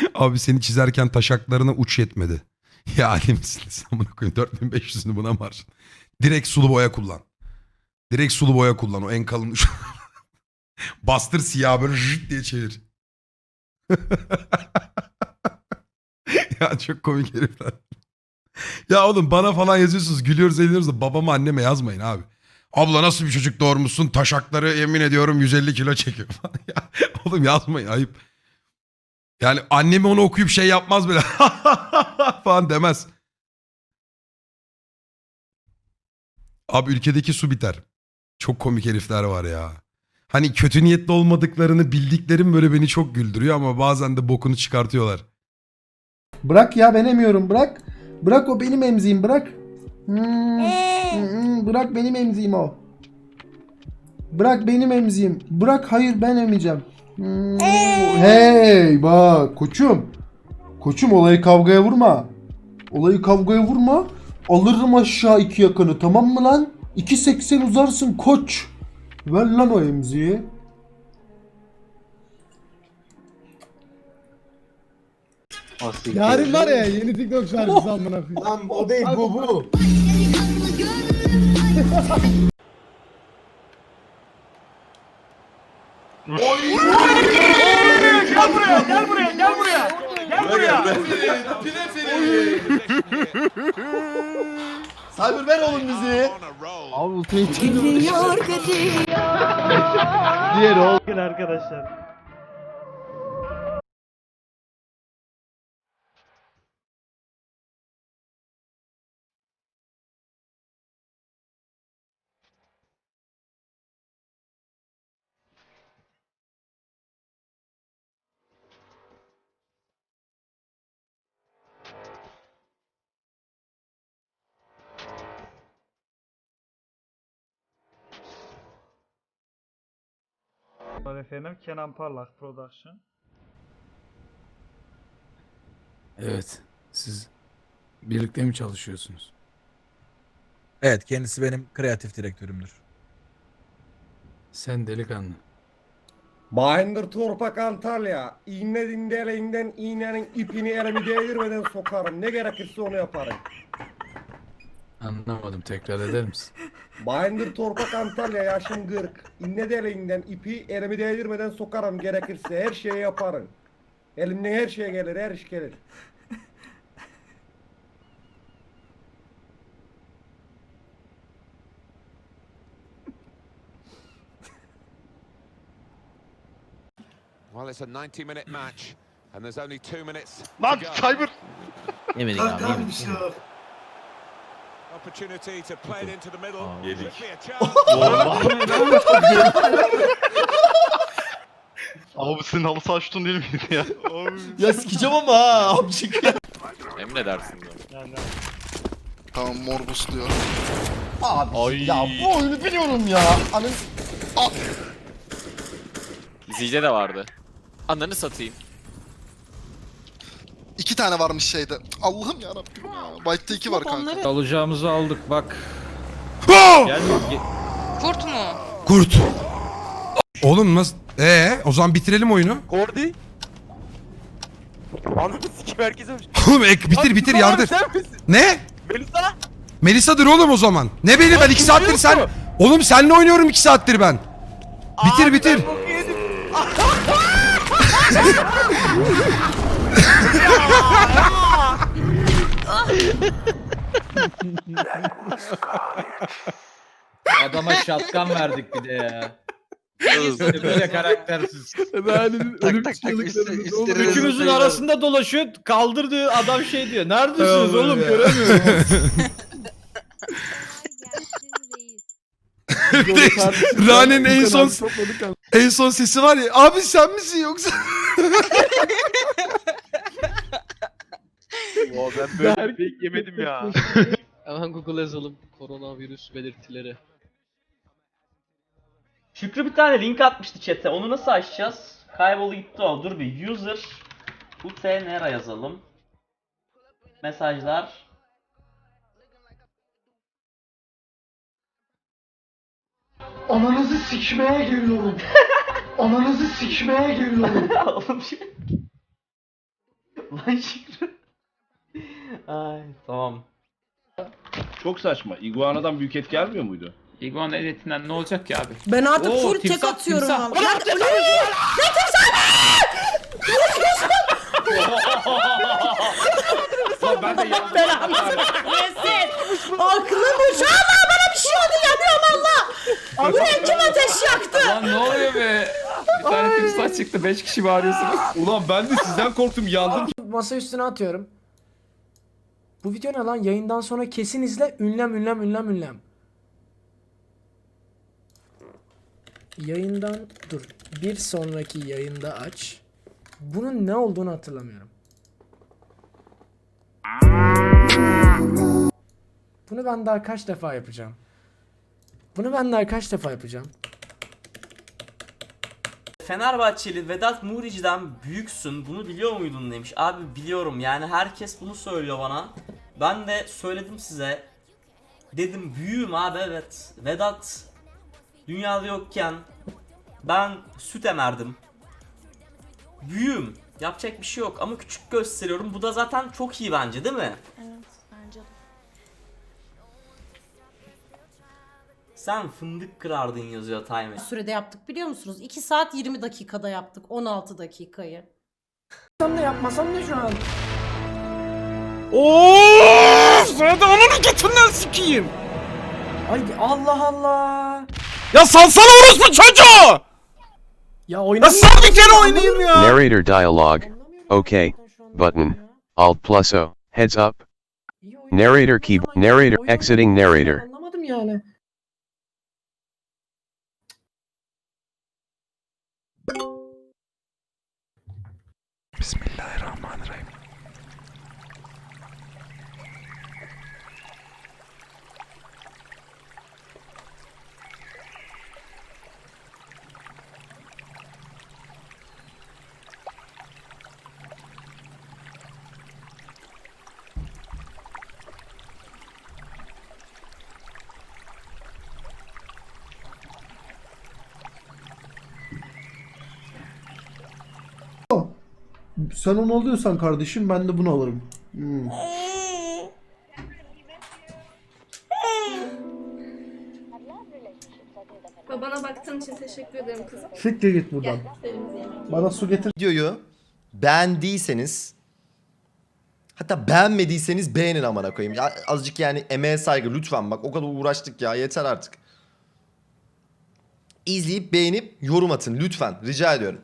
Abi seni çizerken taşaklarına uç yetmedi. Ya Ali misiniz? Amına koyayım 4500'ünü buna harcadın? Direkt sulu boya kullan. Direkt sulu boya kullan o en kalın uç. Bastır siyah böyle jıt diye çevir. ya çok komik herifler. Ya oğlum bana falan yazıyorsunuz gülüyoruz eğleniyoruz da babama anneme yazmayın abi. Abla nasıl bir çocuk doğurmuşsun taşakları yemin ediyorum 150 kilo çekiyor falan. oğlum yazmayın ayıp. Yani annemi onu okuyup şey yapmaz böyle falan demez. Abi ülkedeki su biter. Çok komik herifler var ya. Hani kötü niyetli olmadıklarını bildiklerim böyle beni çok güldürüyor ama bazen de bokunu çıkartıyorlar. Bırak ya ben emiyorum bırak. Bırak o benim emziğim bırak. Hmm, hmm, bırak benim emziğim o. Bırak benim emziğim. Bırak hayır ben emeceğim. Hmm, hey bak koçum. Koçum olayı kavgaya vurma. Olayı kavgaya vurma. Alırım aşağı iki yakanı tamam mı lan? 2.80 uzarsın koç. Ver lan o emziği. Yarın var ya yeni TikTok şarkısı amına koyayım. Lan o değil bu bu. Cyber ver oğlum bizi. Abi ultiyi Gidiyor gidiyor. diğeri ol. Bakın arkadaşlar. Efendim Kenan Parlak Production. Evet. Siz birlikte mi çalışıyorsunuz? Evet kendisi benim kreatif direktörümdür. Sen delikanlı. Binder Torpak Antalya. İğne dindeleğinden iğnenin ipini elimi değdirmeden sokarım. Ne gerekirse onu yaparım. Anlamadım. Tekrar eder misin? Binder Torpak Antalya yaşım 40. İğne deleğinden ipi elimi değdirmeden sokarım gerekirse. Her şeyi yaparım. Elimden her şey gelir, her iş gelir. Well, it's a 90 minute match, and there's only two minutes. Lan. Cyber! Yemedik abi yemedik. Opportunity to play it into the middle. Yedik. Abi bu senin halı saha şutun değil miydi ya? Ya sikeceğim ama ha amcık ya. Emredersin diyor. yani. Tamam mor diyor. Abi ya bu oyunu biliyorum ya. Anın Zilde de vardı. Ananı satayım. İki tane varmış şeyde. Allah'ım ya Rabbim ya. Byte'da iki var kanka. Alacağımızı aldık bak. Oh! Kurt mu? Kurt. Oğlum nasıl? Ee, o zaman bitirelim oyunu. Kordi. Ananı sikim herkese Oğlum ek, bitir bitir yardır. Sen misin? Ne? Melisa. Melisa'dır oğlum o zaman. Ne beni ben iki saattir sen... Oğlum seninle oynuyorum iki saattir ben. Bitir bitir. Adama şatkan verdik bir de ya. Böyle karaktersiz. tak tak tak Üçümüzün arasında dolaşıyor. Kaldırdığı adam şey diyor. Neredesiniz oğlum göremiyorum. Rane'nin en son en son sesi var ya. Abi sen misin yoksa? ben böyle bir yemedim ya. Hemen Google'a yazalım. Koronavirüs belirtileri. Şükrü bir tane link atmıştı chat'e. Onu nasıl açacağız? Kaybolu gitti o. Dur bir. User Utenera yazalım. Mesajlar. Ananızı sikmeye geliyorum. Ananızı sikmeye geliyorum. Oğlum şey- Lan Şükrü. Ay tamam. Çok saçma. Iguana'dan büyük et gelmiyor muydu? İguana etinden ne olacak ki abi? Ben artık Oo, full tek timsah, atıyorum timsah. abi. Ya, ne? Timsah? Lan ben de yandım. Aklım uçağı bana bir şey oldu yanıyorum Allah. Bu ne kim ateş yaktı? Lan ne oluyor be? Bir tane timsah çıktı. 5 kişi bağırıyorsunuz. Ulan ben de sizden korktum yandım. Masa üstüne atıyorum. Bu video ne lan? Yayından sonra kesin izle. Ünlem ünlem ünlem ünlem. Yayından dur. Bir sonraki yayında aç. Bunun ne olduğunu hatırlamıyorum. Bunu ben daha kaç defa yapacağım? Bunu ben daha kaç defa yapacağım? Fenerbahçeli Vedat Murici'den büyüksün bunu biliyor muydun demiş. Abi biliyorum yani herkes bunu söylüyor bana. Ben de söyledim size. Dedim büyüğüm abi evet. Vedat dünyada yokken ben süt emerdim. Büyüğüm. Yapacak bir şey yok ama küçük gösteriyorum. Bu da zaten çok iyi bence değil mi? Evet Sen fındık kırardın yazıyor Time. Sürede yaptık biliyor musunuz? 2 saat 20 dakikada yaptık 16 dakikayı. Yapmasam ne yapmasam ne şu an? Of! Sana da onun götünden sikeyim. Ay Allah Allah. Ya salsana orospu çocuğu! Ya Ya oynamıyorum. sal bir kere oynayayım ya. Narrator dialogue. Okay, button. Alt plus O. Heads up. Narrator. Ama Narrator exiting narrator. Anlamadım yani. Sen onu alıyorsan kardeşim ben de bunu alırım. Hmm. Babana baktığın için teşekkür ederim kızım. Siktir git buradan. Bana su getir. Videoyu beğendiyseniz hatta beğenmediyseniz beğenin amına koyayım. Ya azıcık yani emeğe saygı lütfen bak o kadar uğraştık ya yeter artık. İzleyip beğenip yorum atın lütfen rica ediyorum.